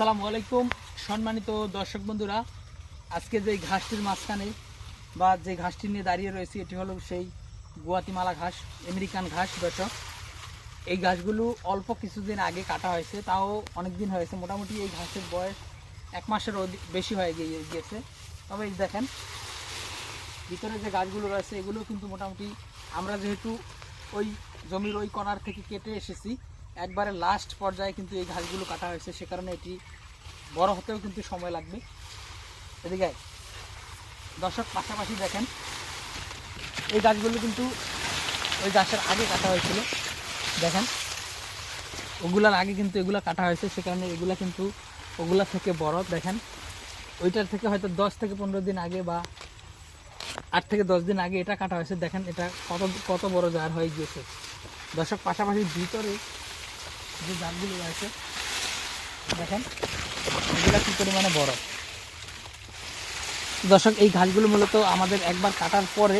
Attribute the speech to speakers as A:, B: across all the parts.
A: আসসালামু আলাইকুম, সম্মানিত দর্শক বন্ধুরা। আজকে যে ঘাসটির মাঝখানে বা যে ঘাসটি নিয়ে দাঁড়িয়ে রয়েছে, এটি হলো সেই গুয়াতিমালা ঘাস, আমেরিকান ঘাস, দর্শক। এই ঘাসগুলো অল্প কিছুদিন আগে কাটা হয়েছে, তাও অনেক দিন হয়েছে। মোটামুটি এই ঘাসের বয়স এক মাসের বেশি হয়ে গিয়ে- গিয়েছে। তবে এই দেখেন, ভিতরে যে গাছগুলো রয়েছে, এগুলো কিন্তু মোটামুটি আমরা যেহেতু ওই জমির ওই কণার থেকে কেটে এসেছি একবারে লাস্ট পর্যায়ে কিন্তু এই ঘাসগুলো কাটা হয়েছে, সে কারণে এটি বড় হতেও কিন্তু সময় লাগবে। এদিকে। দর্শক, পাশাপাশি দেখেন, এই গাছগুলো কিন্তু ওই গাছের আগে কাটা হয়েছিল। দেখেন, ওগুলার আগে কিন্তু এগুলো কাটা হয়েছে, সে কারণে এগুলা কিন্তু ওগুলা থেকে বড়। দেখেন, ওইটার থেকে হয়তো দশ থেকে পনেরো দিন আগে বা আট থেকে দশ দিন আগে এটা কাটা হয়েছে। দেখেন, এটা কত কত বড় জার হয়ে গিয়েছে। দর্শক, পাশাপাশি ভিতরে যে জারগুলো রয়েছে, দেখেন, এগুলো কী পরিমাণে বড়? দর্শক, এই ঘাসগুলো মূলত আমাদের একবার কাটার পরে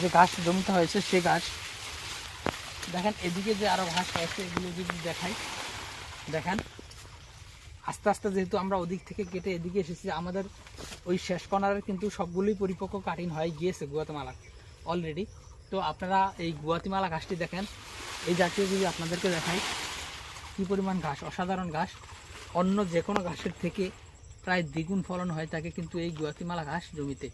A: যে ঘাস জমতে হয়েছে, সে ঘাস, দেখেন, এদিকে যে আরও ঘাস হয়েছে এগুলো যদি দেখাই, দেখেন, আস্তে আস্তে যেহেতু আমরা ওদিক থেকে কেটে এদিকে এসেছি, আমাদের ওই শেষ কর্নারের কিন্তু সবগুলোই পরিপক্ক কাটিং হয়ে গিয়েছে গুয়াতিমালা অলরেডি তো আপনারা এই গুয়াতিমালা ঘাসটি দেখেন এই জাতীয় যদি আপনাদেরকে দেখাই। কী পরিমাণ ঘাস? অসাধারণ ঘাস। অন্য যে কোনো ঘাসের থেকে প্রায় দ্বিগুণ ফলন হয় থাকে কিন্তু এই গুয়াতিমালা ঘাস জমিতে।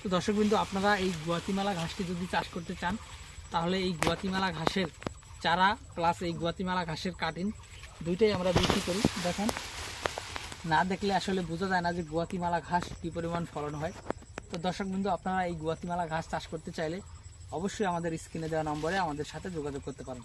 A: তো দর্শকবিন্দু, আপনারা এই গুয়াতিমালা ঘাসটি যদি চাষ করতে চান, তাহলে এই গুয়াতিমালা ঘাসের চারা প্লাস এই গুয়াতিমালা ঘাসের কাটিং দুইটাই আমরা বিক্রি করি। দেখেন, না দেখলে আসলে বোঝা যায় না যে গুয়াতিমালা ঘাস কী পরিমাণ ফলন হয়। তো দর্শকবিন্দু, আপনারা এই গুয়াতিমালা ঘাস চাষ করতে চাইলে অবশ্যই আমাদের স্ক্রিনে দেওয়া নম্বরে আমাদের সাথে যোগাযোগ করতে পারেন।